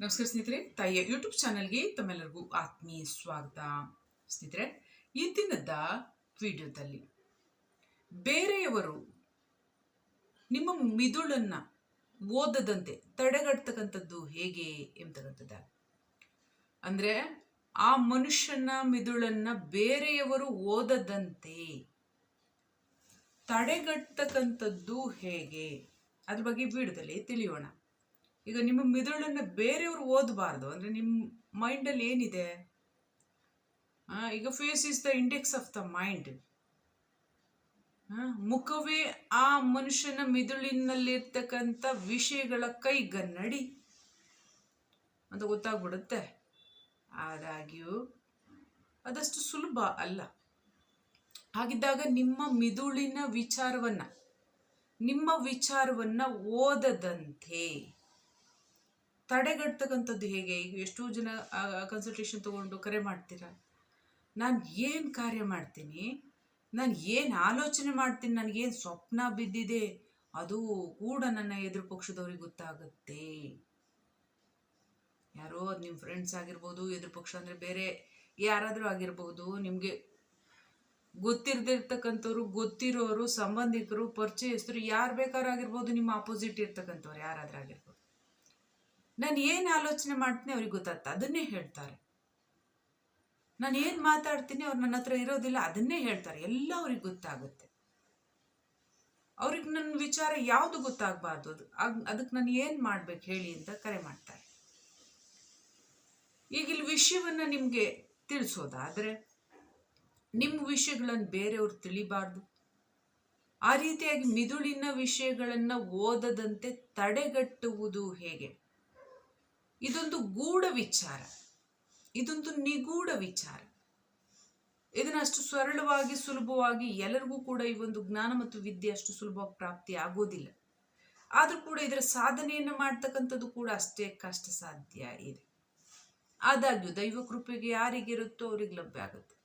ನಮಸ್ಕಾರ ಸ್ನೇಹಿತರೆ, ತಾಯಿಯ ಯೂಟ್ಯೂಬ್ ಚಾನಲ್ಗೆ ತಮ್ಮೆಲ್ಲರಿಗೂ ಆತ್ಮೀಯ ಸ್ವಾಗತ. ಸ್ನೇಹಿತರೆ, ಈ ದಿನದ ವಿಡಿಯೋದಲ್ಲಿ ಬೇರೆಯವರು ನಿಮ್ಮ ಮಿದುಳನ್ನ ಓದದಂತೆ ತಡೆಗಟ್ಟತಕ್ಕಂಥದ್ದು ಹೇಗೆ ಎಂಬತಕ್ಕಂಥದ್ದು ಅಂದ್ರೆ ಆ ಮನುಷ್ಯನ ಮಿದುಳನ್ನ ಬೇರೆಯವರು ಓದದಂತೆ ತಡೆಗಟ್ಟತಕ್ಕಂಥದ್ದು ಹೇಗೆ? ಅದ್ರ ಬಗ್ಗೆ ವಿಡಿಯೋದಲ್ಲಿ ತಿಳಿಯೋಣ. ಈಗ ನಿಮ್ಮ ಮಿದುಳನ್ನು ಬೇರೆಯವರು ಓದಬಾರ್ದು. ಅಂದ್ರೆ ನಿಮ್ಮ ಮೈಂಡಲ್ಲಿ ಏನಿದೆ? ಈಗ face is the index of the mind ಮುಖವೇ ಆ ಮನುಷ್ಯನ ಮಿದುಳಿನಲ್ಲಿರ್ತಕ್ಕಂಥ ವಿಷಯಗಳ ಕೈಗನ್ನಡಿ. ಅಂತ ಗೊತ್ತಾಗ್ಬಿಡುತ್ತೆ? ಆದಾಗ್ಯೂ, ಅದಷ್ಟು ಸುಲಭ ಅಲ್ಲ. ಹಾಗಿದ್ದಾಗ ನಿಮ್ಮ ಮಿದುಳಿನ ವಿಚಾರವನ್ನ, ನಿಮ್ಮ ವಿಚಾರವನ್ನ ಓದದಂತೆ. ತಡೆಗಟ್ಟತಕ್ಕಂಥದ್ದು ಹೇಗೆ? ಈಗ ಎಷ್ಟೋ ಜನ ಕನ್ಸಲ್ಟೇಷನ್ ತೊಗೊಂಡು ಕರೆ ಮಾಡ್ತೀರಾ? ನಾನು ಏನು ಕಾರ್ಯ ಮಾಡ್ತೀನಿ? ನಾನು ಏನು ಆಲೋಚನೆ ಮಾಡ್ತೀನಿ? ನನಗೇನು ಸ್ವಪ್ನ ಬಿದ್ದಿದೆ? ಅದು ಕೂಡ ನನ್ನ ಎದುರು ಪಕ್ಷದವ್ರಿಗೆ ಗೊತ್ತಾಗುತ್ತೆ. ಯಾರೋ ಅದು ನಿಮ್ಮ ಫ್ರೆಂಡ್ಸ್ ಆಗಿರ್ಬೋದು, ಎದುರು ಪಕ್ಷ ಅಂದರೆ ಬೇರೆ ಯಾರಾದರೂ ಆಗಿರ್ಬೋದು, ನಿಮಗೆ ಗೊತ್ತಿರದಿರ್ತಕ್ಕಂಥವ್ರು, ಗೊತ್ತಿರೋರು, ಸಂಬಂಧಿಕರು, ಪರಿಚಯಸ್ಥರು, ಯಾರು ಬೇಕಾದ್ರೂ ಆಗಿರ್ಬೋದು, ನಿಮ್ಮ ಆಪೋಸಿಟ್ ಇರ್ತಕ್ಕಂಥವ್ರು ಯಾರಾದರೂ ಆಗಿರ್ಬೋದು. ನಾನು ಏನು ಆಲೋಚನೆ ಮಾಡ್ತೀನಿ ಅವ್ರಿಗೆ ಗೊತ್ತಾಗ್ತದೆ ಅದನ್ನೇ ಹೇಳ್ತಾರೆ. ನಾನು ಏನು ಮಾತಾಡ್ತೀನಿ ಅವ್ರು ನನ್ನ ಹತ್ರ ಇರೋದಿಲ್ಲ, ಅದನ್ನೇ ಹೇಳ್ತಾರೆ. ಎಲ್ಲ ಅವ್ರಿಗೆ ಗೊತ್ತಾಗುತ್ತೆ. ಅವ್ರಿಗೆ ನನ್ನ ವಿಚಾರ ಯಾವುದು ಗೊತ್ತಾಗಬಾರ್ದು. ಅದು ಅದಕ್ಕೆ ನಾನು ಏನು ಮಾಡ್ಬೇಕು ಹೇಳಿ ಅಂತ ಕರೆ ಮಾಡ್ತಾರೆ. ಈಗ ಇಲ್ಲಿ ವಿಷಯವನ್ನ ನಿಮಗೆ ತಿಳಿಸೋದಾದರೆ ನಿಮ್ಮ ವಿಷಯಗಳನ್ನು ಬೇರೆಯವ್ರು ತಿಳಿಬಾರ್ದು. ಆ ರೀತಿಯಾಗಿ ಮಿದುಳಿನ ವಿಷಯಗಳನ್ನು ಓದದಂತೆ ತಡೆಗಟ್ಟುವುದು ಹೇಗೆ? ಇದೊಂದು ಗೂಢ ವಿಚಾರ. ಇದೊಂದು ನಿಗೂಢ ವಿಚಾರ. ಇದನ್ನ ಅಷ್ಟು ಸರಳವಾಗಿ, ಸುಲಭವಾಗಿ ಎಲ್ಲರಿಗೂ ಕೂಡ ಈ ಒಂದು ಜ್ಞಾನ ಮತ್ತು ವಿದ್ಯೆ ಅಷ್ಟು ಸುಲಭವಾಗಿ ಪ್ರಾಪ್ತಿ ಆಗೋದಿಲ್ಲ. ಆದರೂ ಕೂಡ ಇದರ ಸಾಧನೆಯನ್ನು ಮಾಡ್ತಕ್ಕಂಥದ್ದು ಕೂಡ ಅಷ್ಟೇ ಕಷ್ಟ ಸಾಧ್ಯ ಇದೆ. ಆದಾಗ್ಯೂ ದೈವ ಕೃಪೆಗೆ ಯಾರಿಗಿರುತ್ತೋ ಅವ್ರಿಗೆ ಲಭ್ಯ ಆಗುತ್ತೆ.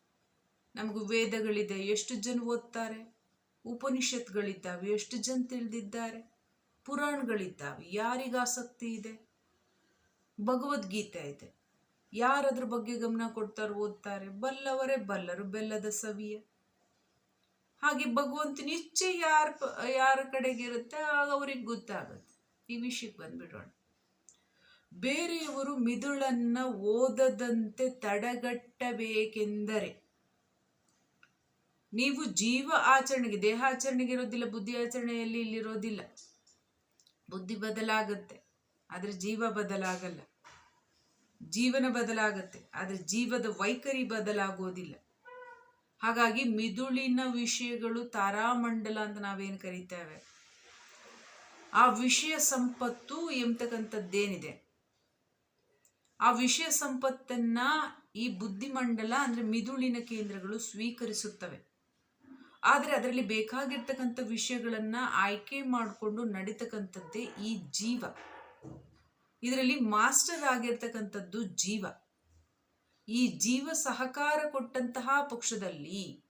ನಮಗೂ ವೇದಗಳಿದೆ, ಎಷ್ಟು ಜನ ಓದ್ತಾರೆ? ಉಪನಿಷತ್ಗಳಿದ್ದಾವೆ, ಎಷ್ಟು ಜನ ತಿಳಿದಿದ್ದಾರೆ? ಪುರಾಣಗಳಿದ್ದಾವೆ ಯಾರಿಗೆ ಆಸಕ್ತಿ ಇದೆ? ಭಗವದ್ಗೀತೆ ಇದೆ ಯಾರದ್ರ ಬಗ್ಗೆ ಗಮನ ಕೊಡ್ತಾರೆ ಓದ್ತಾರೆ. ಬಲ್ಲವರೇ ಬಲ್ಲರು, ಬೆಲ್ಲದ ಸವಿಯ. ಹಾಗೆ ಭಗವಂತನ ಇಚ್ಛೆ ಯಾರ ಯಾರ ಕಡೆಗೆ ಇರುತ್ತೆ, ಆಗ ಅವ್ರಿಗೆ ಗೊತ್ತಾಗುತ್ತೆ. ಈ ವಿಷಯಕ್ಕೆ ಬಂದ್ಬಿಡೋಣ. ಬೇರೆಯವರು ಮಿದುಳನ್ನ ಓದದಂತೆ ತಡೆಗಟ್ಟಬೇಕೆಂದರೆ ನೀವು ಜೀವ ಆಚರಣೆಗೆ ದೇಹಾಚರಣೆಗೆ ಇರೋದಿಲ್ಲ, ಬುದ್ಧಿ ಆಚರಣೆಯಲ್ಲಿ ಇಲ್ಲಿರೋದಿಲ್ಲ. ಬುದ್ಧಿ ಬದಲಾಗುತ್ತೆ. ಆದರೆ ಜೀವ ಬದಲಾಗಲ್ಲ. ಜೀವನ ಬದಲಾಗುತ್ತೆ, ಆದರೆ ಜೀವದ ವೈಖರಿ ಬದಲಾಗೋದಿಲ್ಲ. ಹಾಗಾಗಿ ಮಿದುಳಿನ ವಿಷಯಗಳು ತಾರಾಮಂಡಲ ಅಂತ ನಾವೇನು ಕರಿತೇವೆ? ಆ ವಿಷಯ ಸಂಪತ್ತು ಎಂಬತಕ್ಕಂಥದ್ದೇನಿದೆ ಆ ವಿಷಯ ಸಂಪತ್ತನ್ನ ಈ ಬುದ್ಧಿಮಂಡಲ ಅಂದ್ರೆ ಮಿದುಳಿನ ಕೇಂದ್ರಗಳು ಸ್ವೀಕರಿಸುತ್ತವೆ. ಆದರೆ ಅದರಲ್ಲಿ ಬೇಕಾಗಿರ್ತಕ್ಕಂಥ ವಿಷಯಗಳನ್ನ ಆಯ್ಕೆ ಮಾಡಿಕೊಂಡು ನಡೀತಕ್ಕಂಥದ್ದೇ ಈ ಜೀವ. ಇದರಲ್ಲಿ ಮಾಸ್ಟರ್ ಆಗಿರ್ತಕ್ಕಂಥದ್ದು ಜೀವ. ಈ ಜೀವ ಸಹಕಾರ ಕೊಟ್ಟಂತಹ ಪಕ್ಷದಲ್ಲಿ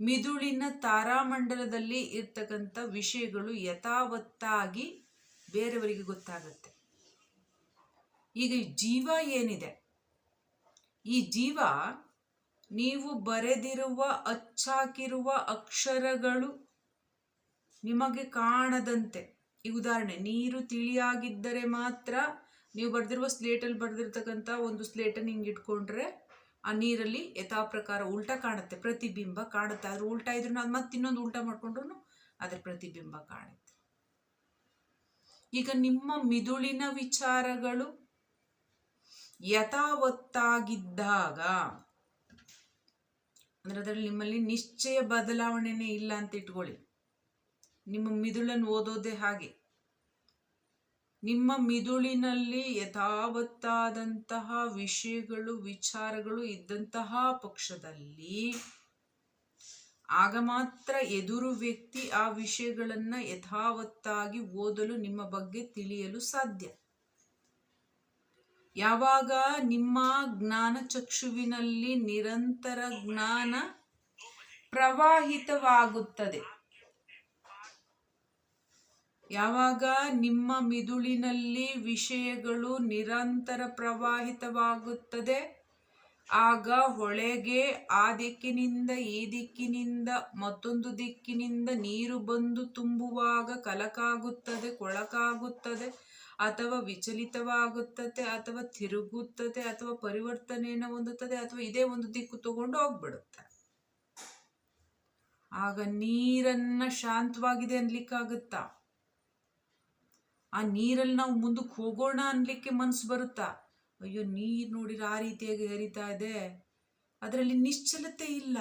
ಮಿದುಳಿನ ತಾರಾಮಂಡಲದಲ್ಲಿ ಇರ್ತಕ್ಕಂಥ ವಿಷಯಗಳು ಯಥಾವತ್ತಾಗಿ ಬೇರೆಯವರಿಗೆ ಗೊತ್ತಾಗುತ್ತೆ. ಈಗ ಜೀವ ಏನಿದೆ? ಈ ಜೀವ ನೀವು ಬರೆದಿರುವ, ಅಚ್ಚಾಕಿರುವ ಅಕ್ಷರಗಳು ನಿಮಗೆ ಕಾಣದಂತೆ. ಈ ಉದಾಹರಣೆ, ನೀರು ತಿಳಿಯಾಗಿದ್ದರೆ ಮಾತ್ರ ನೀವು ಬರೆದಿರುವ ಸ್ಲೇಟಲ್ಲಿ ಬರೆದಿರ್ತಕ್ಕಂಥ ಒಂದು ಸ್ಲೇಟನ್ನು ಹಿಂಗೆ ಇಟ್ಕೊಂಡ್ರೆ ಆ ನೀರಲ್ಲಿ ಯಥಾ ಪ್ರಕಾರ ಉಲ್ಟಾ ಕಾಣುತ್ತೆ, ಪ್ರತಿಬಿಂಬ ಕಾಣುತ್ತೆ. ಅದ್ರ ಉಲ್ಟಾ ಇದ್ರೂ ಅದು ಮತ್ತೆ ಇನ್ನೊಂದು ಉಲ್ಟಾ ಮಾಡ್ಕೊಂಡ್ರು ಅದ್ರ ಪ್ರತಿಬಿಂಬ ಕಾಣುತ್ತೆ. ಈಗ ನಿಮ್ಮ ಮಿದುಳಿನ ವಿಚಾರಗಳು ಯಥಾವತ್ತಾಗಿದ್ದಾಗ, ಅಂದ್ರೆ ಅದರಲ್ಲಿ ನಿಮ್ಮಲ್ಲಿ ನಿಶ್ಚಯ ಬದಲಾವಣೆನೇ ಇಲ್ಲ ಅಂತ ಇಟ್ಕೊಳ್ಳಿ. ನಿಮ್ಮ ಮಿದುಳನ್ನು ಓದೋದೇ ಹಾಗೆ. ನಿಮ್ಮ ಮಿದುಳಿನಲ್ಲಿ ಯಥಾವತ್ತಾದಂತಹ ವಿಷಯಗಳು, ವಿಚಾರಗಳು ಇದ್ದಂತಹ ಪಕ್ಷದಲ್ಲಿ ಆಗ ಮಾತ್ರ ಎದುರು ವ್ಯಕ್ತಿ ಆ ವಿಷಯಗಳನ್ನು ಯಥಾವತ್ತಾಗಿ ಓದಲು ನಿಮ್ಮ ಬಗ್ಗೆ ತಿಳಿಯಲು ಸಾಧ್ಯ. ಯಾವಾಗ ನಿಮ್ಮ ಜ್ಞಾನ ಚಕ್ಷುವಿನಲ್ಲಿ ನಿರಂತರ ಜ್ಞಾನ ಪ್ರವಾಹಿತವಾಗುತ್ತದೆ ಯಾವಾಗ ನಿಮ್ಮ ಮಿದುಳಿನಲ್ಲಿ ವಿಷಯಗಳು ನಿರಂತರ ಪ್ರವಾಹಿತವಾಗುತ್ತದೆ, ಆಗ ಹೊಳೆಗೆ ಆ ದಿಕ್ಕಿನಿಂದ ಈ ದಿಕ್ಕಿನಿಂದ ಮತ್ತೊಂದು ದಿಕ್ಕಿನಿಂದ ನೀರು ಬಂದು ತುಂಬುವಾಗ ಕಲಕಾಗುತ್ತದೆ, ಕೊಳಕಾಗುತ್ತದೆ, ಅಥವಾ ವಿಚಲಿತವಾಗುತ್ತದೆ, ಅಥವಾ ತಿರುಗುತ್ತದೆ, ಅಥವಾ ಪರಿವರ್ತನೆಯನ್ನು ಹೊಂದುತ್ತದೆ, ಅಥವಾ ಇದೇ ಒಂದು ದಿಕ್ಕು ತಗೊಂಡು ಹೋಗ್ಬಿಡುತ್ತೆ. ಆಗ ನೀರನ್ನ ಶಾಂತವಾಗಿದೆ ಅನ್ಲಿಕ್ಕಾಗುತ್ತಾ? ಆ ನೀರಲ್ಲಿ ನಾವು ಮುಂದಕ್ಕೆ ಹೋಗೋಣ ಅನ್ಲಿಕ್ಕೆ ಮನ್ಸು ಬರುತ್ತಾ? ಅಯ್ಯೋ, ನೀರು ನೋಡಿರ ಆ ರೀತಿಯಾಗಿ ಹರಿತಾ ಇದೆ. ಅದರಲ್ಲಿ ನಿಶ್ಚಲತೆ ಇಲ್ಲ.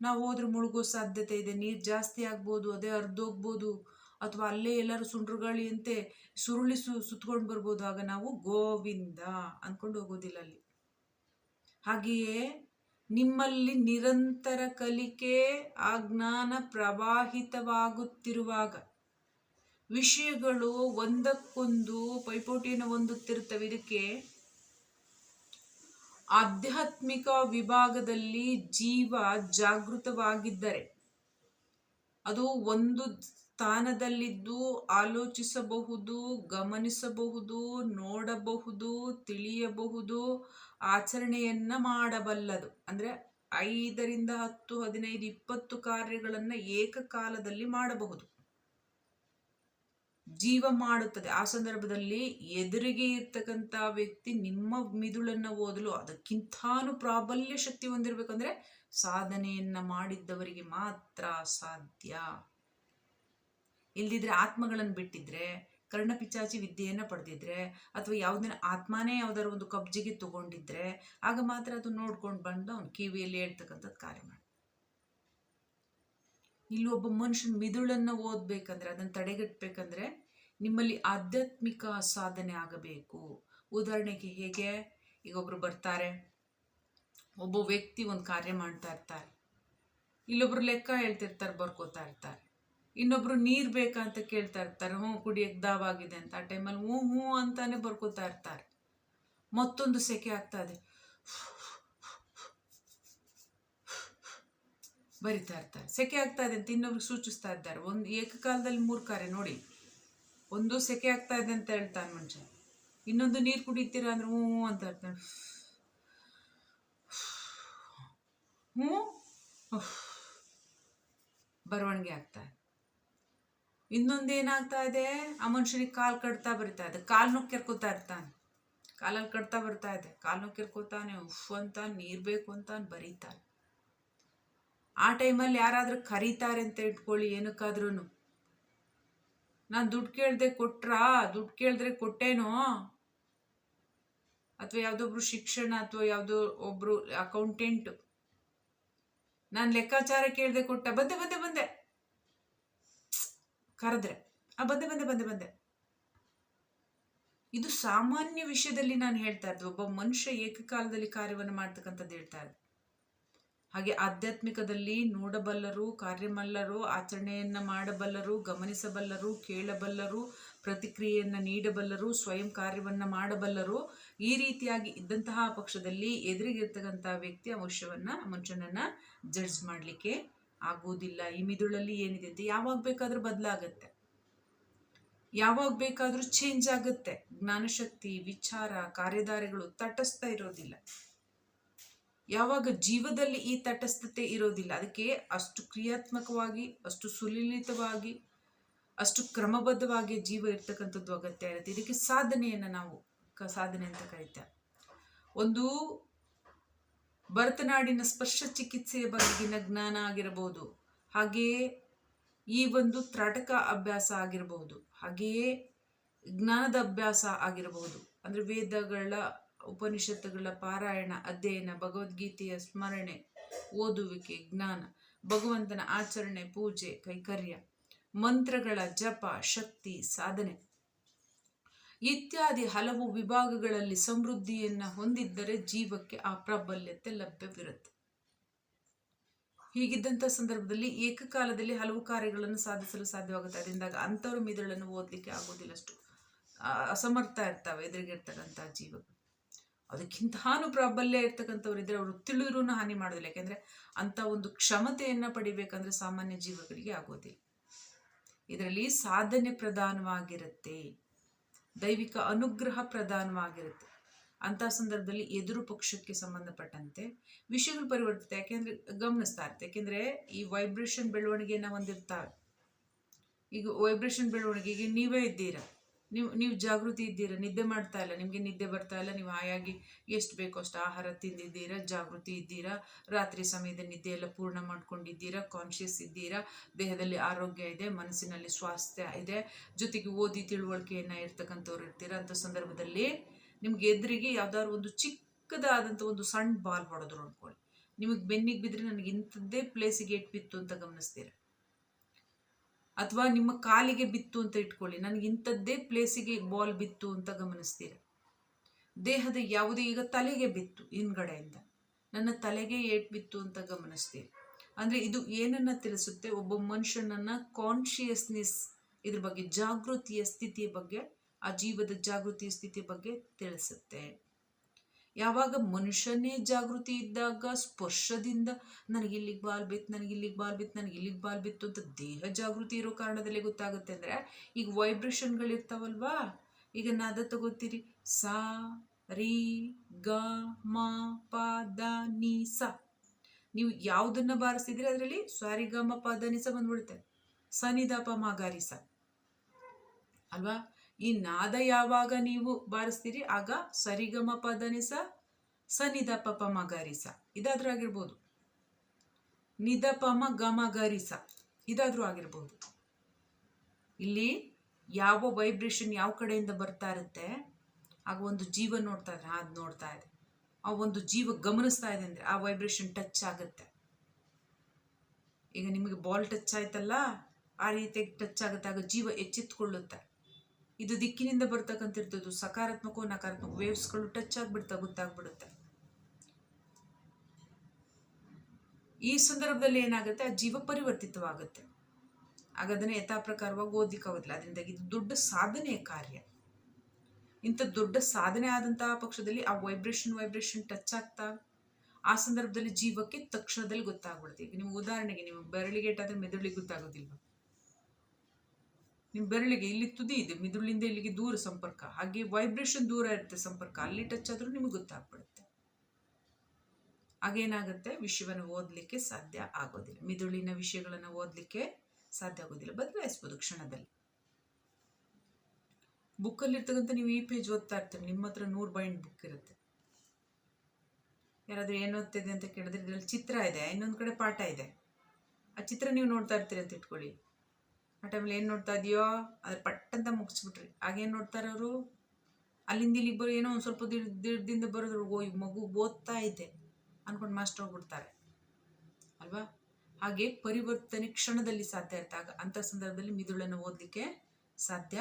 ನಾವು ಹೋದ್ರೆ ಮುಳುಗೋ ಸಾಧ್ಯತೆ ಇದೆ. ನೀರು ಜಾಸ್ತಿ ಆಗ್ಬೋದು, ಅದೇ ಅರ್ಧೋಗ್ಬೋದು ಅಥವಾ ಅಲ್ಲೇ ಎಲ್ಲರೂ ಸುಂಡ್ರಗಾಳಿ ಅಂತೆ ಸುರುಳಿ ಸು, ಸುತ್ಕೊಂಡು ಬರ್ಬೋದು. ಆಗ ನಾವು ಗೋವಿಂದ ಅಂದ್ಕೊಂಡು ಹೋಗೋದಿಲ್ಲ ಅಲ್ಲಿ. ಹಾಗೆಯೇ ನಿಮ್ಮಲ್ಲಿ ನಿರಂತರ ಕಲಿಕೆ, ಆ ಜ್ಞಾನ ಪ್ರವಾಹಿತವಾಗುತ್ತಿರುವಾಗ ವಿಷಯಗಳು ಒಂದಕ್ಕೊಂದು ಪೈಪೋಟಿಯನ್ನು ಹೊಂದುತ್ತಿರುತ್ತವೆ. ಇದಕ್ಕೆ ಆಧ್ಯಾತ್ಮಿಕ ವಿಭಾಗದಲ್ಲಿ ಜೀವ ಜಾಗೃತವಾಗಿದ್ದರೆ ಅದು ಒಂದು ಸ್ಥಾನದಲ್ಲಿದ್ದು ಆಲೋಚಿಸಬಹುದು, ಗಮನಿಸಬಹುದು, ನೋಡಬಹುದು, ತಿಳಿಯಬಹುದು, ಆಚರಣೆಯನ್ನ ಮಾಡಬಲ್ಲದು. ಅಂದ್ರೆ ಐದರಿಂದ ಹತ್ತು, ಹದಿನೈದು, ಇಪ್ಪತ್ತು ಕಾರ್ಯಗಳನ್ನ ಏಕಕಾಲದಲ್ಲಿ ಮಾಡಬಹುದು. ಜೀವ ಮಾಡುತ್ತದೆ. ಆ ಸಂದರ್ಭದಲ್ಲಿ ಎದುರಿಗೆ ಇರ್ತಕ್ಕಂಥ ವ್ಯಕ್ತಿ ನಿಮ್ಮ ಮಿದುಳನ್ನು ಓದಲು ಅದಕ್ಕಿಂತಾನು ಪ್ರಾಬಲ್ಯ ಶಕ್ತಿ ಹೊಂದಿರಬೇಕಂದ್ರೆ ಸಾಧನೆಯನ್ನ ಮಾಡಿದ್ದವರಿಗೆ ಮಾತ್ರ ಸಾಧ್ಯ. ಇಲ್ದಿದ್ರೆ ಆತ್ಮಗಳನ್ನು ಬಿಟ್ಟಿದ್ರೆ ಕರ್ಣಪಿಚಾಚಿ ವಿದ್ಯೆಯನ್ನ ಪಡೆದಿದ್ರೆ, ಅಥವಾ ಯಾವುದನ್ನ ಆತ್ಮನೇ ಯಾವ್ದಾದ್ರು ಒಂದು ಕಬ್ಜಿಗೆ ತಗೊಂಡಿದ್ರೆ, ಆಗ ಮಾತ್ರ ಅದು ನೋಡ್ಕೊಂಡು ಬಂದು ಅವ್ನು ಕಿವಿಯಲ್ಲಿ ಹೇಳ್ತಕ್ಕಂಥದ್ದು ಕಾರ್ಯ ಮಾಡಿ ಇಲ್ಲಿ ಒಬ್ಬ ಮನುಷ್ಯನ ಮಿದುಳನ್ನು ಓದಬೇಕಂದ್ರೆ, ಅದನ್ನ ತಡೆಗಟ್ಟಬೇಕಂದ್ರೆ ನಿಮ್ಮಲ್ಲಿ ಆಧ್ಯಾತ್ಮಿಕ ಸಾಧನೆ ಆಗಬೇಕು. ಉದಾಹರಣೆಗೆ ಹೇಗೆ? ಈಗ ಒಬ್ರು ಬರ್ತಾರೆ, ಒಬ್ಬ ವ್ಯಕ್ತಿ ಒಂದು ಕಾರ್ಯ ಮಾಡ್ತಾ ಇರ್ತಾರೆ, ಇಲ್ಲೊಬ್ರು ಲೆಕ್ಕ ಹೇಳ್ತಿರ್ತಾರೆ, ಬರ್ಕೋತಾ ಇರ್ತಾರೆ, ಇನ್ನೊಬ್ರು ನೀರು ಬೇಕಂತ ಕೇಳ್ತಾ ಇರ್ತಾರೆ, ಹ್ಞೂ ಕುಡಿಯಕ್ಕೆ ದಾವಾಗಿದೆ ಅಂತ, ಆ ಟೈಮಲ್ಲಿ ಹ್ಞೂ ಹ್ಞೂ ಅಂತಾನೆ ಬರ್ಕೋತಾ ಇರ್ತಾರೆ. ಮತ್ತೊಂದು ಸೆಕೆ ಆಗ್ತಾ ಇದೆ. ಬರಿತಾ ಇರ್ತಾರೆ. ಸೆಕೆ ಆಗ್ತಾ ಇದೆ ಅಂತ ಇನ್ನೊಬ್ರಿಗೆ ಸೂಚಿಸ್ತಾ ಇದ್ದಾರೆ. ಒಂದು ಏಕಕಾಲದಲ್ಲಿ ಮೂರು ಕಾರ್ಯ ನೋಡಿ. ಒಂದು ಸೆಕೆ ಆಗ್ತಾ ಇದೆ ಅಂತ ಹೇಳ್ತಾನೆ ಮನುಷ್ಯ. ಇನ್ನೊಂದು ನೀರು ಕುಡಿತೀರ ಅಂದ್ರೆ ಹ್ಞೂ ಅಂತ ಹೇಳ್ತಾನೆ. ಹ್ಞೂ? ಬರವಣಿಗೆ ಆಗ್ತಾ ಇನ್ನೊಂದು ಏನಾಗ್ತಾ ಇದೆ? ಆ ಮನುಷ್ಯನಿಗೆ ಕಾಲು ಕಟ್ತಾ ಬರಿತಾ ಇದೆ. ಕಾಲು ನೋವು ಇರ್ತಾನೆ. ಕಾಲಲ್ಲಿ ಕಟ್ತಾ ಬರ್ತಾ ಇದೆ. ಕಾಲು ನೋವು ಉಫ್ ಅಂತ ನೀರು ಬೇಕು ಅಂತ ಬರೀತಾನೆ. ಆ ಟೈಮಲ್ಲಿ ಯಾರಾದರೂ ಕರೀತಾರೆ ಅಂತ ಇಟ್ಕೊಳ್ಳಿ ಏನಕ್ಕಾದ್ರೂ ನಾನು ದುಡ್ಡು ಕೇಳಿದೆ ಕೊಟ್ರಾ? ದುಡ್ಡು ಕೇಳಿದ್ರೆ ಕೊಟ್ಟೇನೋ? ಅಥವಾ ಯಾವುದೊಬ್ರು ಶಿಕ್ಷಣ ಅಥವಾ ಯಾವುದೋ ಒಬ್ರು ಅಕೌಂಟೆಂಟ್ ನಾನು ಲೆಕ್ಕಾಚಾರ ಕೇಳಿದೆ ಕೊಟ್ಟ, ಬಂದೆ ಬಂದೆ ಬಂದೆ. ಕರೆದ್ರೆ. ಆ, ಬಂದೆ ಬಂದೆ ಬಂದೆ ಬಂದೆ. ಇದು ಸಾಮಾನ್ಯ ವಿಷಯದಲ್ಲಿ ನಾನು ಹೇಳ್ತಾ ಇದ್ದೆ ಒಬ್ಬ ಮನುಷ್ಯ ಏಕಕಾಲದಲ್ಲಿ ಕಾರ್ಯವನ್ನು ಮಾಡ್ತಕ್ಕಂಥದ್ದು ಹೇಳ್ತಾ ಇದ್ದೆ ಹಾಗೆ ಆಧ್ಯಾತ್ಮಿಕದಲ್ಲಿ ನೋಡಬಲ್ಲರು, ಕಾರ್ಯಮಲ್ಲರು, ಆಚರಣೆಯನ್ನು ಮಾಡಬಲ್ಲರು, ಗಮನಿಸಬಲ್ಲರು, ಕೇಳಬಲ್ಲರು, ಪ್ರತಿಕ್ರಿಯೆಯನ್ನು ನೀಡಬಲ್ಲರು, ಸ್ವಯಂ ಕಾರ್ಯವನ್ನು ಮಾಡಬಲ್ಲರು ಈ ರೀತಿಯಾಗಿ ಇದ್ದಂತಹ ಪಕ್ಷದಲ್ಲಿ ಎದುರಿಗಿರ್ತಕ್ಕಂಥ ವ್ಯಕ್ತಿ ಆ ಮನುಷ್ಯನನ್ನು ಜಡ್ಜ್ ಮಾಡಲಿಕ್ಕೆ ಆಗುವುದಿಲ್ಲ. ಈ ಮಿದುಳಲ್ಲಿ ಏನಿದೆ ಅಂತ ಯಾವಾಗ ಬೇಕಾದರೂ ಬದಲಾಗತ್ತೆ. ಯಾವಾಗ ಬೇಕಾದರೂ ಚೇಂಜ್ ಆಗುತ್ತೆ. ಜ್ಞಾನಶಕ್ತಿ, ವಿಚಾರ, ಕಾರ್ಯಧಾರೆಗಳು ತಟಸ್ಥ ಇರೋದಿಲ್ಲ. ಯಾವಾಗ ಜೀವದಲ್ಲಿ ಈ ತಟಸ್ಥತೆ ಇರೋದಿಲ್ಲ, ಅದಕ್ಕೆ ಅಷ್ಟು ಕ್ರಿಯಾತ್ಮಕವಾಗಿ, ಅಷ್ಟು ಸುಲಲಿತವಾಗಿ, ಅಷ್ಟು ಕ್ರಮಬದ್ಧವಾಗಿ ಜೀವ ಇರ್ತಕ್ಕಂಥದ್ದು ಅಗತ್ಯ ಇರುತ್ತೆ. ಇದಕ್ಕೆ ಸಾಧನೆಯನ್ನು ನಾವು ಕ, ಸಾಧನೆ ಅಂತ ಕರಿತೇವೆ ಒಂದು ಭರತನಾಡಿನ ಸ್ಪರ್ಶ ಚಿಕಿತ್ಸೆಯ ಬಗೆಗಿನ ಜ್ಞಾನ ಆಗಿರಬಹುದು, ಹಾಗೆಯೇ ಈ ಒಂದು ತ್ರಾಟಕ ಅಭ್ಯಾಸ ಆಗಿರಬಹುದು, ಹಾಗೆಯೇ ಜ್ಞಾನದ ಅಭ್ಯಾಸ ಆಗಿರಬಹುದು. ಅಂದರೆ ವೇದಗಳ ಉಪನಿಷತ್ತುಗಳ ಪಾರಾಯಣ, ಅಧ್ಯಯನ, ಭಗವದ್ಗೀತೆಯ ಸ್ಮರಣೆ, ಓದುವಿಕೆ, ಜ್ಞಾನ, ಭಗವಂತನ ಆಚರಣೆ, ಪೂಜೆ, ಕೈಕರ್ಯ, ಮಂತ್ರಗಳ ಜಪ, ಶಕ್ತಿ, ಸಾಧನೆ. ಇತ್ಯಾದಿ ಹಲವು ವಿಭಾಗಗಳಲ್ಲಿ ಸಮೃದ್ಧಿಯನ್ನು ಹೊಂದಿದ್ದರೆ ಜೀವಕ್ಕೆ ಆ ಪ್ರಾಬಲ್ಯತೆ ಲಭ್ಯವಿರುತ್ತೆ. ಹೀಗಿದ್ದಂಥ ಸಂದರ್ಭದಲ್ಲಿ ಏಕಕಾಲದಲ್ಲಿ ಹಲವು ಕಾರ್ಯಗಳನ್ನು ಸಾಧಿಸಲು ಸಾಧ್ಯವಾಗುತ್ತೆ. ಅದರಿಂದಾಗ ಅಂಥವ್ರ ಮಿದುಳನ್ನು ಓದಲಿಕ್ಕೆ ಆಗೋದಿಲ್ಲ ಅಷ್ಟು. ಅಸಮರ್ಥ ಇರ್ತಾವೆ, ಎದುರಿಗಿರ್ತಕ್ಕಂಥ ಜೀವಗಳು ಅದಕ್ಕಿಂತಾನು ಪ್ರಾಬಲ್ಯ ಇರ್ತಕ್ಕಂಥವ್ರು ಇದ್ರೆ ಅವರು ತಿಳಿದ್ರೂ ಹಾನಿ ಮಾಡೋದಿಲ್ಲ. ಯಾಕೆಂದ್ರೆ ಅಂಥ ಒಂದು ಕ್ಷಮತೆಯನ್ನು ಪಡಿಬೇಕಂದ್ರೆ ಸಾಮಾನ್ಯ ಜೀವಗಳಿಗೆ ಆಗೋದಿಲ್ಲ. ಇದರಲ್ಲಿ ಸಾಧನೆ ಪ್ರಧಾನವಾಗಿರುತ್ತೆ. ದೈವಿಕ ಅನುಗ್ರಹ ಪ್ರಧಾನವಾಗಿರುತ್ತೆ. ಅಂಥ ಸಂದರ್ಭದಲ್ಲಿ ಎದುರು ಪಕ್ಷಕ್ಕೆ ಸಂಬಂಧಪಟ್ಟಂತೆ ವಿಷಯಗಳು ಪರಿವರ್ತಿತ. ಯಾಕೆಂದ್ರೆ ಗಮನಿಸ್ತಾ ಇರುತ್ತೆ ಯಾಕೆಂದ್ರೆ ಈ ವೈಬ್ರೇಷನ್ ಬೆಳವಣಿಗೆಯನ್ನು ಹೊಂದಿರ್ತಾರೆ ಈಗ ವೈಬ್ರೇಷನ್ ಬೆಳವಣಿಗೆಗೆ ನೀವೇ ಇದ್ದೀರಾ? ನೀವು ನೀವು ಜಾಗೃತಿ ಇದ್ದೀರಾ? ನಿದ್ದೆ ಮಾಡ್ತಾ ಇಲ್ಲ. ನಿಮಗೆ ನಿದ್ದೆ ಬರ್ತಾ ಇಲ್ಲ. ನೀವು ಹಾಯಾಗಿ ಎಷ್ಟು ಬೇಕೋ ಅಷ್ಟು ಆಹಾರ ತಿಂದಿದ್ದೀರಾ? ಜಾಗೃತಿ ಇದ್ದೀರಾ? ರಾತ್ರಿ ಸಮಯದ ನಿದ್ದೆ ಎಲ್ಲ ಪೂರ್ಣ ಮಾಡ್ಕೊಂಡಿದ್ದೀರಾ? ಕಾನ್ಷಿಯಸ್ ಇದ್ದೀರಾ? ದೇಹದಲ್ಲಿ ಆರೋಗ್ಯ ಇದೆ, ಮನಸ್ಸಿನಲ್ಲಿ ಸ್ವಾಸ್ಥ್ಯ ಇದೆ, ಜೊತೆಗೆ ಓದಿ ತಿಳುವಳಿಕೆಯನ್ನು ಇರ್ತಕ್ಕಂಥವ್ರು ಇರ್ತೀರಾ? ಅಂಥ ಸಂದರ್ಭದಲ್ಲಿ ನಿಮ್ಗೆ ಎದುರಿಗೆ ಯಾವ್ದಾದ್ರು ಒಂದು ಚಿಕ್ಕದಾದಂಥ ಒಂದು ಸಣ್ಣ ಬಾಲ್ ಹೊಡೆದ್ರು ಅಂದ್ಕೊಳ್ಳಿ. ನಿಮಗೆ ಬೆನ್ನಿಗೆ ಬಿದ್ದರೆ ನನಗೆ ಇಂಥದ್ದೇ ಪ್ಲೇಸಿಗೆ ಏಟ್ ಬಿತ್ತು ಅಂತ ಗಮನಿಸ್ತೀರ? ಅಥವಾ ನಿಮ್ಮ ಕಾಲಿಗೆ ಬಿತ್ತು ಅಂತ ಇಟ್ಕೊಳ್ಳಿ. ನನಗೆ ಇಂಥದ್ದೇ ಪ್ಲೇಸಿಗೆ ಬಾಲ್ ಬಿತ್ತು ಅಂತ ಗಮನಿಸ್ತೀರ. ದೇಹದ ಯಾವುದೇ, ಈಗ ತಲೆಗೆ ಬಿತ್ತು ಹಿಂದ್ಗಡೆಯಿಂದ. ನನ್ನ ತಲೆಗೆ ಏಟ್ ಬಿತ್ತು ಅಂತ ಗಮನಿಸ್ತೀರಿ. ಅಂದರೆ ಇದು ಏನನ್ನ ತಿಳಿಸುತ್ತೆ? ಒಬ್ಬ ಮನುಷ್ಯನನ್ನ ಕಾನ್ಶಿಯಸ್ನೆಸ್ ಇದ್ರ ಬಗ್ಗೆ, ಜಾಗೃತಿಯ ಸ್ಥಿತಿಯ ಬಗ್ಗೆ, ಆ ಜೀವದ ಜಾಗೃತಿಯ ಸ್ಥಿತಿಯ ಬಗ್ಗೆ ತಿಳಿಸುತ್ತೆ. ಯಾವಾಗ ಮನುಷ್ಯನೇ ಜಾಗೃತಿ ಇದ್ದಾಗ, ಸ್ಪರ್ಶದಿಂದ ನನಗೆ ಇಲ್ಲಿಗೆ ಬಾಲ್ ಬಿತ್ತು ನನಗೆ ಇಲ್ಲಿಗೆ ಬಾಲ್ ಬಿತ್ತು ನನಗೆ ಇಲ್ಲಿಗೆ ಬಾಲ್ ಬಿತ್ತು ಅಂತ ದೇಹ ಜಾಗೃತಿ ಇರೋ ಕಾರಣದಲ್ಲಿ ಗೊತ್ತಾಗುತ್ತೆ ಅಂದರೆ, ಈಗ ವೈಬ್ರೇಷನ್ಗಳಿರ್ತಾವಲ್ವಾ? ಈಗ ನಾದ ತಗೋತೀರಿ. ಸಾ, ರೀ, ಗ, ಮ, ಪ, ದ, ನಿ, ಸ. ನೀವು ಯಾವುದನ್ನು ಬಾರಿಸಿದ್ರೆ ಅದರಲ್ಲಿ? ಸ್ವಾರಿ ಗ, ಮ, ಪ, ದ, ನಿ, ಸ ಬಂದ್ಬಿಡುತ್ತೆ. ಸ, ನಿ, ದ, ಪ, ಮ, ಗ, ರಿ, ಸ. ಅಲ್ವಾ? ಈ ನಾದ ಯಾವಾಗ ನೀವು ಬಾರಿಸ್ತೀರಿ? ಆಗ ಸರಿಗಮ ಪದನಿಸ ಸ ನಿದ ಪಪ ಮಗರಿಸ ಇದಾದ್ರೂ ಆಗಿರ್ಬೋದು. ನಿದ ಪಮ ಗಮ ಗರಿಸ ಇದಾದ್ರೂ ಆಗಿರ್ಬೋದು. ಇಲ್ಲಿ ಯಾವ ವೈಬ್ರೇಷನ್ ಯಾವ ಕಡೆಯಿಂದ ಬರ್ತಾ ಇರುತ್ತೆ? ಆಗ ಒಂದು ಜೀವ ನೋಡ್ತಾ ಇದ್ರೆ ಅದು ನೋಡ್ತಾ ಇದೆ. ಆ ಒಂದು ಜೀವ ಗಮನಿಸ್ತಾ ಇದೆ ಅಂದರೆ ಆ ವೈಬ್ರೇಷನ್ ಟಚ್ ಆಗುತ್ತೆ. ಈಗ ನಿಮಗೆ ಬಾಲ್ ಟಚ್ ಆಯ್ತಲ್ಲ? ಆ ರೀತಿಯಾಗಿ ಟಚ್ ಆಗುತ್ತೆ. ಆಗ ಜೀವ ಎಚ್ಚೆತ್ಕೊಳ್ಳುತ್ತೆ. ಇದು ದಿಕ್ಕಿನಿಂದ ಬರ್ತಕ್ಕಂಥದ್ದು ಸಕಾರಾತ್ಮಕ ನಕಾರಾತ್ಮಕ ವೇವ್ಸ್ಗಳು ಟಚ್ ಆಗಿಬಿಡ್ತಾ ಗೊತ್ತಾಗ್ಬಿಡುತ್ತೆ. ಈ ಸಂದರ್ಭದಲ್ಲಿ ಏನಾಗುತ್ತೆ? ಆ ಜೀವ ಪರಿವರ್ತಿತವಾಗುತ್ತೆ. ಆಗ ಅದನ್ನು ಯಥಾ ಪ್ರಕಾರವಾಗಿ ಓದ್ಲಿಕ್ಕೆ ಆಗೋದಿಲ್ಲ ಅದರಿಂದ ಇದು ದೊಡ್ಡ ಸಾಧನೆಯ ಕಾರ್ಯ. ಇಂಥ ದೊಡ್ಡ ಸಾಧನೆ ಆದಂತಹ ಪಕ್ಷದಲ್ಲಿ ಆ ವೈಬ್ರೇಷನ್ ವೈಬ್ರೇಷನ್ ಟಚ್ ಆಗ್ತಾ, ಆ ಸಂದರ್ಭದಲ್ಲಿ ಜೀವಕ್ಕೆ ತಕ್ಷಣದಲ್ಲಿ ಗೊತ್ತಾಗ್ಬಿಡುತ್ತೆ. ಈಗ ನಿಮ್ಗೆ ಉದಾಹರಣೆಗೆ ನೀವು ಬೆರಳಿಗೆ ಇಟ್ಟಾದ್ರೆ ಮೆದುಳಿಗೆ ಗೊತ್ತಾಗೋದಿಲ್ವ? ನಿಮ್ಮ ಬೆರಳಿಗೆ ಇಲ್ಲಿ ತುದಿ ಇದೆ, ಮಿದುಳಿಂದ ಇಲ್ಲಿಗೆ ದೂರ ಸಂಪರ್ಕ, ಹಾಗೆ ವೈಬ್ರೇಷನ್ ದೂರ ಇರುತ್ತೆ ಸಂಪರ್ಕ, ಅಲ್ಲಿ ಟಚ್ ಆದ್ರೂ ನಿಮಗೆ ಗೊತ್ತಾಗ್ಬಿಡುತ್ತೆ. ಹಾಗೇನಾಗುತ್ತೆ? ವಿಷಯವನ್ನು ಓದಲಿಕ್ಕೆ ಸಾಧ್ಯ ಆಗೋದಿಲ್ಲ. ಮಿದುಳಿನ ವಿಷಯಗಳನ್ನು ಓದಲಿಕ್ಕೆ ಸಾಧ್ಯ ಆಗೋದಿಲ್ಲ. ಬದಲಾಯಿಸ್ಬೋದು ಕ್ಷಣದಲ್ಲಿ. ಬುಕ್ಕಲ್ಲಿರ್ತಕ್ಕಂಥ ನೀವು ಈ ಪೇಜ್ ಓದ್ತಾ ಇರ್ತೀರಿ, ನಿಮ್ಮ ಹತ್ರ ನೂರು ಬೈಂಡ್ ಬುಕ್ ಇರುತ್ತೆ. ಯಾರಾದರೂ ಏನು ಓದ್ತಿದೆ ಅಂತ ಕೇಳಿದ್ರೆ ಇದರಲ್ಲಿ ಚಿತ್ರ ಇದೆ, ಇನ್ನೊಂದು ಕಡೆ ಪಾಠ ಇದೆ. ಆ ಚಿತ್ರ ನೀವು ನೋಡ್ತಾ ಇರ್ತೀರಿ ಅಂತ ಇಟ್ಕೊಳ್ಳಿ. ಆ ಟೈಮಲ್ಲಿ ಏನು ನೋಡ್ತಾ ಇದೆಯೋ, ಅದ್ರ ಪಟ್ಟಂತ ಮುಗಿಸ್ಬಿಟ್ರಿ. ಆಗೇನು ನೋಡ್ತಾರೆ ಅವರು? ಅಲ್ಲಿಂದ ಇಲ್ಲಿ ಬರೋ ಏನೋ ಒಂದು ಸ್ವಲ್ಪ ದಿಡ್, ದಿಡ್ದಿಂದ ಬರೋದ್ರು ಓ ಈ ಮಗು ಓದ್ತಾ ಇದೆ ಅಂದ್ಕೊಂಡು ಮಾಸ್ಟರ್ ಹೋಗ್ಬಿಡ್ತಾರೆ. ಅಲ್ವಾ? ಹಾಗೆ ಪರಿವರ್ತನೆ ಕ್ಷಣದಲ್ಲಿ ಸಾಧ್ಯ ಇರ್ತಾಗ ಅಂಥ ಸಂದರ್ಭದಲ್ಲಿ ಮಿದುಳನ್ನು ಓದಲಿಕ್ಕೆ ಸಾಧ್ಯ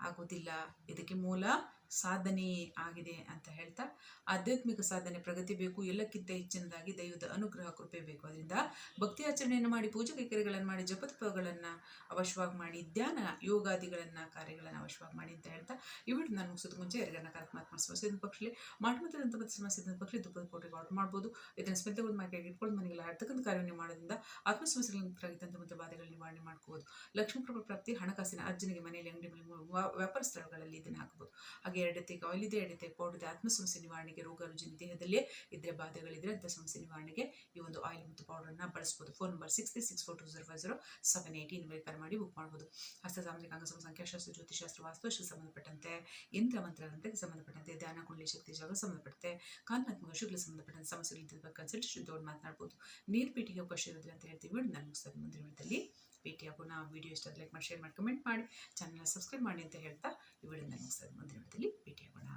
ಆಗೋದಿಲ್ಲ. ಇದಕ್ಕೆ ಮೂಲ ಸಾಧನೆ ಆಗಿದೆ ಅಂತ ಹೇಳ್ತಾ, ಆಧ್ಯಾತ್ಮಿಕ ಸಾಧನೆ ಪ್ರಗತಿ ಬೇಕು, ಎಲ್ಲಕ್ಕಿಂತ ಹೆಚ್ಚಿನದಾಗಿ ದೈವದ ಅನುಗ್ರಹ ಕೃಪೆ ಬೇಕು. ಅದರಿಂದ ಭಕ್ತಿ ಆಚರಣೆಯನ್ನು ಮಾಡಿ, ಪೂಜಾ ಕೈಕರ್ಯಗಳನ್ನು ಮಾಡಿ ಜಪತಪಗಳನ್ನು ಅವಶ್ಯವಾಗಿ ಮಾಡಿ, ಧ್ಯಾನ ಯೋಗಾದಿಗಳನ್ನು ಕಾರ್ಯಗಳನ್ನು ಅವಶ್ಯವಾಗಿ ಮಾಡಿ ಅಂತ ಹೇಳ್ತಾ ಇವಿಟ್ಟು ನಾನು ಮುಗಿಸೋದು ಮುಂಚೆ ಎರಡನ್ನ ಕಾರ್ಯಕ್ರಮ ಸಮಸ್ಯೆ ಪಕ್ಷದಲ್ಲಿ ಮತ್ತು ಸಮಸ್ಯೆ ಪಕ್ಷದಲ್ಲಿ ಪಕ್ಷ ಕೊಟ್ಟರೆ ಆರ್ಡರ್ ಮಾಡ್ಬೋದು. ಇದನ್ನು ಸ್ಮೆಂತಗೊಂಡು ಮಾರ್ಕೆಟ್ ಇಟ್ಕೊಂಡು ಮನೆಗೆಲ್ಲ ಅರ್ಥಕ್ಕಂಥ ಕಾರ್ಯವನ್ನು ಮಾಡೋದ್ರಿಂದ ಆತ್ಮ ಸಮಸ್ಯೆಗಳನ್ನು ತಂತ್ರ ಮತ್ತು ಬಾಧೆಗಳ ನಿವಾರಣೆ ಮಾಡ್ಕೋಬೋದು. ಲಕ್ಷ್ಮೀ ಪ್ರಭಾ ಪ್ರಾಪ್ತಿ, ಹಣಕಾಸಿನ ಅರ್ಜನೆಗೆ ಮನೆಯಲ್ಲಿ ಅಂಗಡಿ ವ್ಯಾಪಾರ ಸ್ಥಳಗಳಲ್ಲಿ ಇದನ್ನು ಹಾಕಬಹುದು ಹಾಗೆ ಎರಡತೆ ಕಾಯಿಲಿದೆ ಎರಡತೆ ಇದೆ. ಆತ್ಮ ಸಮಸ್ಯೆ ನಿವಾರಣೆಗೆ ರೋಗ, ರುಜಿನ, ದೇಹದಲ್ಲೇ ಇದ್ರೆ ಬಾಧೆಗಳಿದ್ರೆ ಅಂತ ಸಮಸ್ಯೆ ನಿವಾರಣೆಗೆ ಈ ಒಂದು ಆಯಿಲ್ ಮತ್ತು ಪೌಡರ್ನ ಬಳಸ್ಬೋದು. Phone number six three six four two zero five zero seven eighteen ಕರೆ ಮಾಡಿ ಬುಕ್ ಮಾಡ್ಬೋದು. ಹಸ್ತ ಸಾಮಾಜಿಕ ಸಂಖ್ಯಾಶಾಸ್ತ್ರ ಜ್ಯೋತಿಷಾಸ್ತ್ರ ಸಂಬಂಧಪಟ್ಟಂತೆ ಯಂತ್ರ ಮಂತ್ರಗಳಿಗೆ ಸಂಬಂಧಪಟ್ಟಂತೆ, ಧ್ಯಾನ, ಕುಂಡಲಿ, ಶಕ್ತಿ, ಜಾಗ ಸಂಬಂಧಪಟ್ಟಂತೆ ಕಾನಾತ್ಮಕ ಶುಕ್ಲ ಸಂಬಂಧಪಟ್ಟಂತೆ, ಸಮಸ್ಯೆಗಳಿದ್ದ ಕನ್ಸಲ್ಟೇಷನ್ ದೊಡ್ಡ ಮಾತನಾಡ್ಬೋದು. ನೀರು ಪೀಠಿಗೆ ಅವಕಾಶ ಇರೋದಿಲ್ಲ ಅಂತ ಹೇಳ್ತೀವಿ. ನಾನು ಮುಂದಿನ ವಿಡಿಯೋದಲ್ಲಿ ಭೇಟಿಯಾಗೋಣ ಆಗೋಣ. ವಿಡಿಯೋ ಇಷ್ಟ ಲೈಕ್ ಮಾಡಿ ಶೇರ್ ಮಾಡಿ ಕಮೆಂಟ್ ಮಾಡಿ. ಚಾನಲ್ನ ಸಬ್ಸ್ಕ್ರೈಬ್ ಮಾಡಿ ಅಂತ ಹೇಳ್ತಾ ಈ ಮುಗಿಸ್ತೇನೆ. ಮುಂದಿನ ವಿಡಿಯೋದಲ್ಲಿ ಭೇಟಿಯಾಗೋಣ